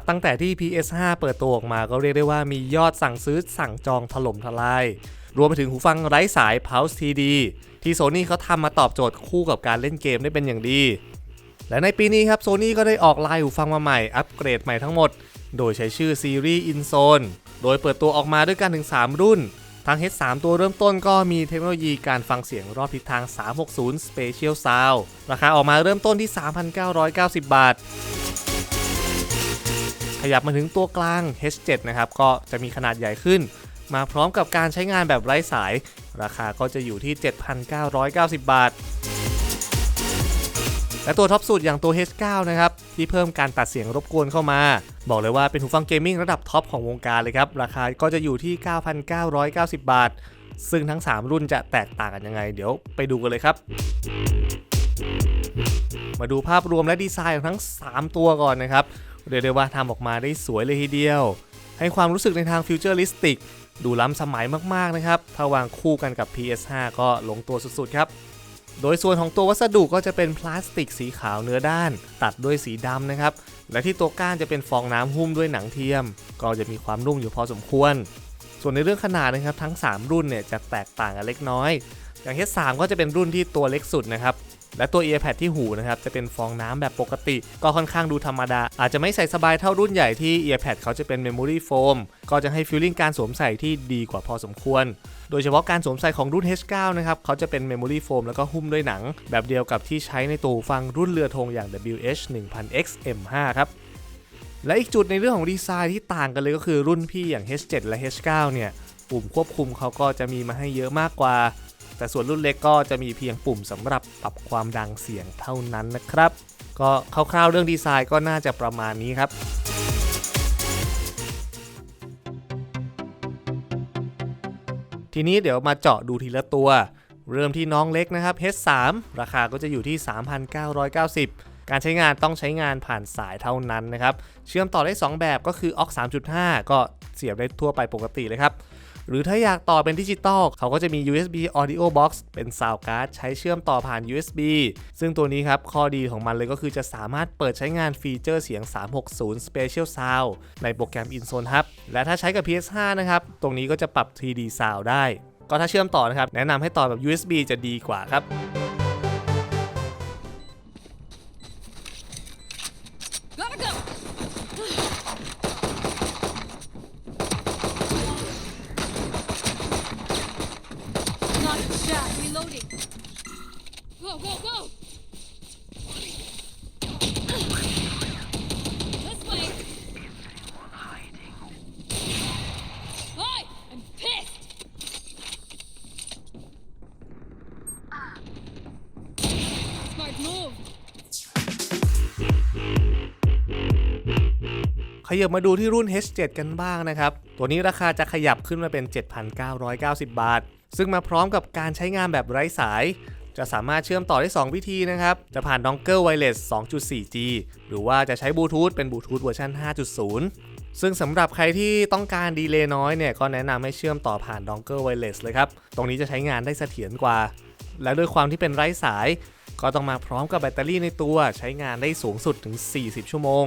ับตั้งแต่ที่ PS5 เปิดตัวออกมาก็เรียกได้ว่ามียอดสั่งซื้อสั่งจองถล่มทลาย รวมไปถึงหูฟังไร้สาย Pulse TD ที่ Sony เขาทำมาตอบโจทย์คู่กับการเล่นเกมได้เป็นอย่างดี และในปีนี้ครับ Sony ก็ได้ออกลายหูฟังมาใหม่อัปเกรดใหม่ทั้งหมด โดยใช้ชื่อซีรีส์ InZone โดยเปิดตัวออกมาด้วยกันถึง 3 รุ่นทั้ง H3 ตัวเริ่มต้นก็มีเทคโนโลยีการฟังเสียงรอบทิศทาง 360 Spatial Sound ราคาออกมาเริ่มต้นที่ 3,990 บาท ขยับมาถึงตัวกลาง H7 นะครับก็จะมีขนาดใหญ่ขึ้น มาพร้อมกับการใช้งานแบบไร้สาย ราคาก็จะอยู่ที่ 7,990 บาท และตัวท็อปสุดอย่างตัว H9 นะครับที่เพิ่มการตัดเสียงรบกวนเข้ามา บอกเลยว่าเป็นหูฟังเกมมิ่งระดับท็อปของวงการเลยครับ ราคาก็จะอยู่ที่ 9,990 บาท ซึ่งทั้ง 3 รุ่นจะแตกต่างกันยังไง เดี๋ยวไปดูกันเลยครับมาดูภาพรวมและดีไซน์ของทั้ง 3 ตัวก่อนนะครับ เรียกได้ว่าทำออกมาได้สวยเลยทีเดียว ให้ความรู้สึกในทางฟิวเจอริสติก ดูล้ำสมัยมากๆนะครับ ถ้าวางคู่กันกับ PS5 ก็ลงตัวสุดๆครับ โดยส่วนของตัววัสดุก็จะเป็นพลาสติกสีขาวเนื้อด้าน ตัดด้วยสีดำนะครับ และที่ตัวก้านจะเป็นฟองน้ำหุ้มด้วยหนังเทียม ก็จะมีความนุ่มอยู่พอสมควร ส่วนในเรื่องขนาดนะครับทั้ง 3 รุ่นเนี่ยจะแตกต่างกันเล็กน้อย อย่าง H3 ก็จะเป็นรุ่นที่ตัวเล็กสุดนะครับ และตัว earpad ที่หูนะครับจะเป็นฟองน้ำแบบปกติ ก็ค่อนข้างดูธรรมดา อาจจะไม่ใส่สบายเท่ารุ่นใหญ่ที่ earpad เขาจะเป็น memory foam ก็จะให้ฟีลลิ่งการสวมใส่ที่ดีกว่าพอสมควร โดยเฉพาะการสวมใส่ของรุ่น H9 นะครับเขาจะเป็น memory foam แล้วก็หุ้มด้วยหนัง แบบเดียวกับที่ใช้ในตัวหูฟังรุ่นเรือธงอย่าง WH-1000X M5 ครับและอีกจุดในเรื่องของดีไซน์ที่ต่างกันเลยก็คือรุ่นพี่อย่าง H7 และ H9 เนี่ยปุ่มควบคุมเขาก็จะมีมาให้เยอะมากกว่า แต่ส่วนรุ่นเล็กก็จะมีเพียงปุ่มสำหรับปรับความดังเสียงเท่านั้นนะครับ ก็คร่าวๆเรื่องดีไซน์ก็น่าจะประมาณนี้ครับทีนี้เดี๋ยวมาเจาะดูทีละตัว เริ่มที่น้องเล็กนะครับ H3 ราคาก็จะอยู่ที่ 3,990 การใช้งานต้องใช้งานผ่านสายเท่านั้นนะครับ เชื่อมต่อได้ 2 แบบก็คือ AUX 3.5 ก็เสียบได้ทั่วไปปกติเลยครับ หรือถ้าอยากต่อเป็นดิจิตอลเขาก็จะมี USB Audio Box เป็นซาวการ์ดใช้เชื่อมต่อผ่าน USB ซึ่งตัวนี้ครับข้อดีของมันเลยก็คือจะสามารถเปิดใช้งานฟีเจอร์เสียง 360 Spatial Sound ในโปรแกรม InZone Hub และถ้าใช้กับ PS5 นะครับ ตรงนี้ก็จะปรับ 3D Sound ได้ ก็ถ้าเชื่อมต่อนะครับ แนะนำให้ต่อแบบ USB จะดีกว่าครับ Go, go, go! This way. Hi! I'm pissed! Smart move. ขยับมาดูที่รุ่น H7 กันบ้างนะครับ ตัวนี้ราคาจะขยับขึ้นมาเป็น 7,990 บาท ซึ่งมาพร้อมกับการใช้งานแบบไร้สาย จะสามารถเชื่อมต่อได้ 2 วิธีนะครับ จะผ่านดองเกิลไวเลส 2.4G หรือว่าจะใช้บลูทูธเป็นบลูทูธเวอร์ชัน5.0 ซึ่งสำหรับใครที่ต้องการดีเลย์น้อยเนี่ยก็แนะนำให้เชื่อมต่อผ่านดองเกิลไวเลสเลยครับ ตรงนี้จะใช้งานได้เสถียรกว่า และด้วยความที่เป็นไร้สาย ก็ต้องมาพร้อมกับแบตเตอรี่ในตัวใช้งานได้สูงสุดถึง 40 ชั่วโมง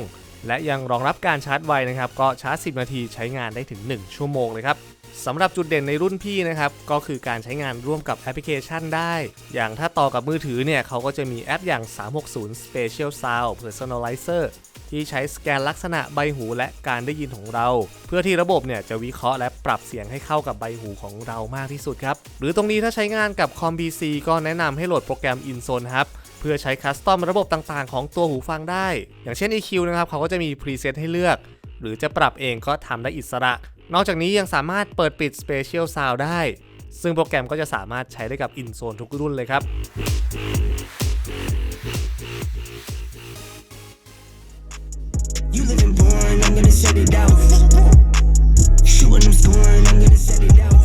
และยังรองรับการชาร์จไวนะครับก็ชาร์จ 10 นาทีใช้งานได้ถึง 1 ชั่วโมงเลยครับ สำหรับจุดเด่นในรุ่นพี่นะครับ ก็คือการใช้งานร่วมกับแอปพลิเคชันได้ อย่างถ้าต่อกับมือถือเนี่ย เขาก็จะมีแอปอย่าง 360 Spatial Sound Personalizer ที่ใช้สแกนลักษณะใบหูและการได้ยินของเรา เพื่อที่ระบบเนี่ยจะวิเคราะห์และปรับเสียงให้เข้ากับใบหูของเรามากที่สุดครับ หรือตรงนี้ถ้าใช้งานกับคอม PC ก็แนะนำให้โหลดโปรแกรม InZone ครับเพื่อใช้คัสตอมระบบต่างๆ ของตัวหูฟังได้ อย่างเช่น EQ นะครับ เขาก็จะมีพรีเซตให้เลือก หรือจะปรับเองก็ทำได้อิสระ นอกจากนี้ยังสามารถเปิดปิด Spatial Sound ได้ ซึ่งโปรแกรมก็จะสามารถใช้ได้กับ InZone ทุกรุ่นเลยครับ You live in born, I'm gonna set it out. Shooting, I'm scoring, I'm gonna set it out.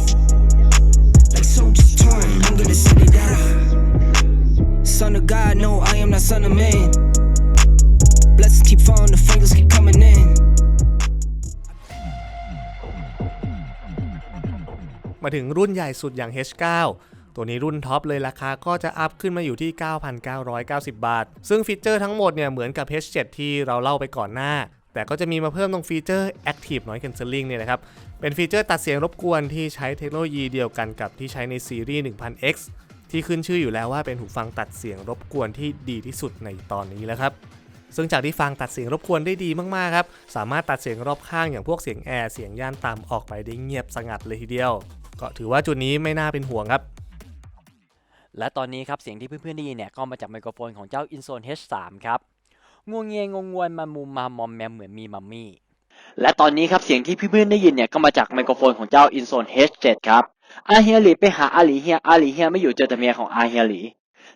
Like soldiers torn, I'm gonna set it out. Son of God, no, I am not son of man. Blessings keep falling, the fingers keep coming in. มาถึงรุ่นใหญ่สุดอย่าง H9 ตัวนี้รุ่นท็อปเลยราคาก็จะอัพขึ้นมาอยู่ที่ 9,990 บาท ซึ่งฟีเจอร์ทั้งหมดเนี่ยเหมือนกับ H7 ที่เราเล่าไปก่อนหน้าแแต่ก็จะมีมาเพิ่มตรงฟีเจอร์ Active Noise Cancelling เนี่ยนะครับ เป็นฟีเจอร์ตัดเสียงรบกวนที่ใช้เทคโนโลยีเดียวกันกับที่ใช้ในซีรีส์ 1000X ที่ขึ้นชื่ออยู่แล้วว่าเป็นหูฟังตัดเสียงรบกวนที่ดีที่สุดในตอนนี้แล้วครับซึ่งจากที่ฟังตัดเสียงรบกวนได้ดีมากๆครับ สามารถตัดเสียงรอบข้างอย่างพวกเสียงแอร์ เสียงย่านต่ำออกไปได้เงียบสงัดเลยทีเดียว ก็ถือว่าจุดนี้ไม่น่าเป็นห่วงครับและตอนนี้ครับเสียงที่เพื่อนๆได้ยินเนี่ยก็มาจากไมโครโฟนของเจ้า InZone H3 ครับงวงเงียงงงวยมามุมมามอมแมมเหมือนมีมัมมี่และตอนนี้ครับเสียงที่เพื่อนๆได้ยินเนี่ยก็มาจากไมโครโฟนของเจ้า InZone H7 ครับอาเฮียหลีไปหาอาหลีเฮียอาหลีเฮียไม่อยู่เจอแต่เมียของอาเฮียหลี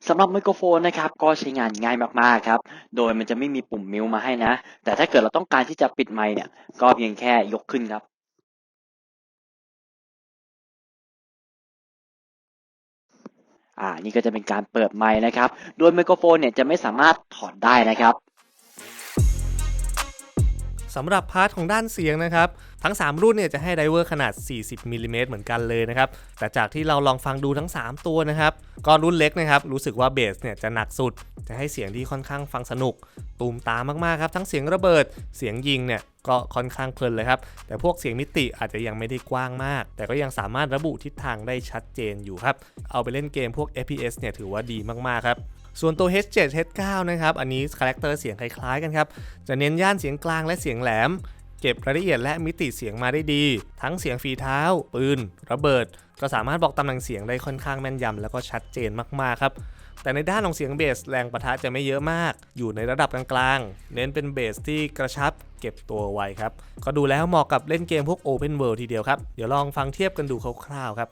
สำหรับไมโครโฟนนะครับก็ใช้งานง่ายมากๆครับ โดยมันจะไม่มีปุ่มมิวมาให้นะ แต่ถ้าเกิดเราต้องการที่จะปิดไมค์เนี่ยก็เพียงแค่ยกขึ้นครับ อ่า นี่ก็จะเป็นการเปิดไมค์นะครับ โดยไมโครโฟนเนี่ยจะไม่สามารถถอดได้นะครับสำหรับพาร์ทของด้านเสียงนะครับ ทั้ง 3 รุ่นเนี่ยจะให้ไดเวอร์ขนาด 40มิลลิเมตรเหมือนกันเลยนะครับ แต่จากที่เราลองฟังดูทั้ง 3 ตัวนะครับก็รุ่นเล็กนะครับรู้สึกว่าเบสเนี่ยจะหนักสุด จะให้เสียงที่ค่อนข้างฟังสนุก ตูมตามมากๆครับทั้งเสียงระเบิดเสียงยิงเนี่ยก็ค่อนข้างเพลินเลยครับ แต่พวกเสียงมิติอาจจะยังไม่ได้กว้างมาก แต่ก็ยังสามารถระบุทิศทางได้ชัดเจนอยู่ครับ เอาไปเล่นเกมพวก FPS เนี่ยถือว่าดีมากๆครับ ส่วนตัว H7 H9 นะครับ อันนี้คาแรคเตอร์เสียงคล้ายๆกันครับ จะเน้นย่านเสียงกลางและเสียงแหลม เก็บรายละเอียดและมิติเสียงมาได้ดี ทั้งเสียงฝีเท้า ปืน ระเบิด ก็สามารถบอกตำแหน่งเสียงได้ค่อนข้างแม่นยำแล้วก็ชัดเจนมากๆครับแต่ในด้านของเสียงเบสแรงประทะจะไม่เยอะมาก อยู่ในระดับกลางๆ เน้นเป็นเบสที่กระชับเก็บตัวไวครับ ก็ดูแล้วเหมาะกับเล่นเกมพวก Open World ทีเดียวครับ เดี๋ยวลองฟังเทียบกันดูคร่าวๆครับ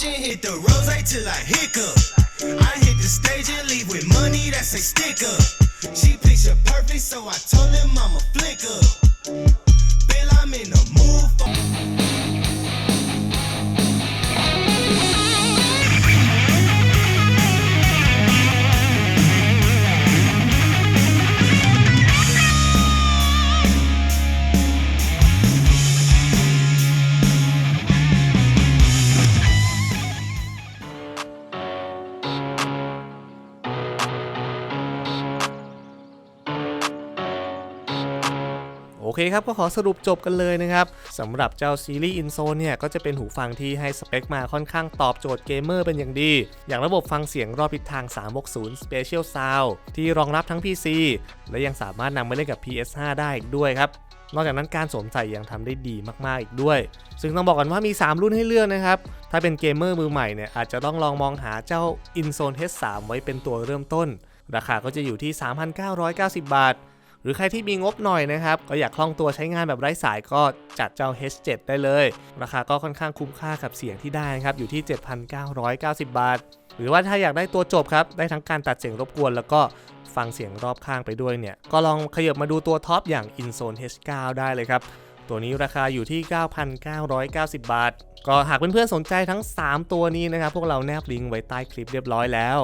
hit the function, hit the rose till I hiccup. I hit the stage and leave with money that's a sticker. She picture perfect, so I told him I'm a flicker. Feel I'm in the mood for. อเคครับ ก็ขอสรุปจบกันเลยนะครับสำหรับเจ้าซีรีส์ InZone เนี่ย ก็จะเป็นหูฟังที่ให้สเปคมาค่อนข้างตอบโจทย์เกมเมอร์เป็นอย่างดี อย่างระบบฟังเสียงรอบทิศทาง 360 Special Sound ที่รองรับทั้ง PC และยังสามารถนำมาเล่นกับ PS5 ได้อีกด้วยครับนอกจากนั้นการสวมใส่ยังทำได้ดีมากๆอีกด้วย ซึ่งต้องบอกกันว่ามี 3 รุ่นให้เลือกนะครับ ถ้าเป็นเกมเมอร์มือใหม่เนี่ยอาจจะต้องลองมองหาเจ้า InZone H3 ไว้เป็นตัวเริ่มต้น ราคาก็จะอยู่ที่ 3,990 บาท หรือใครที่มีงบหน่อยนะครับ ก็อยากคล่องตัวใช้งานแบบไร้สายก็จัดเจ้า H7 ได้เลย ราคาก็ค่อนข้างคุ้มค่ากับเสียงที่ได้นะครับ อยู่ที่ 7,990 บาท หรือว่าถ้าอยากได้ตัวจบครับ ได้ทั้งการตัดเสียงรบกวนแล้วก็ฟังเสียงรอบข้างไปด้วยเนี่ย ก็ลองขยับมาดูตัวท็อปอย่าง InZone H9 ได้เลยครับ ตัวนี้ราคาอยู่ที่ 9,990 บาท ก็หากเพื่อนๆสนใจทั้ง 3 ตัวนี้นะครับ พวกเราแนบลิงก์ไว้ใต้คลิปเรียบร้อยแล้ว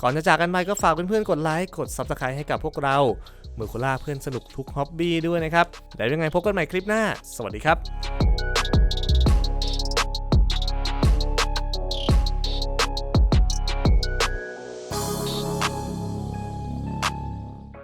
ก่อนจะจากกันไปก็ฝากเพื่อนๆกดไลค์ กด Subscribe ให้กับพวกเรา เมื่อคุล่าเพื่อนสนุกทุกฮ็อบบี้ด้วยนะครับ แล้วยังไงพบกันใหม่คลิปหน้า สวัสดีครับ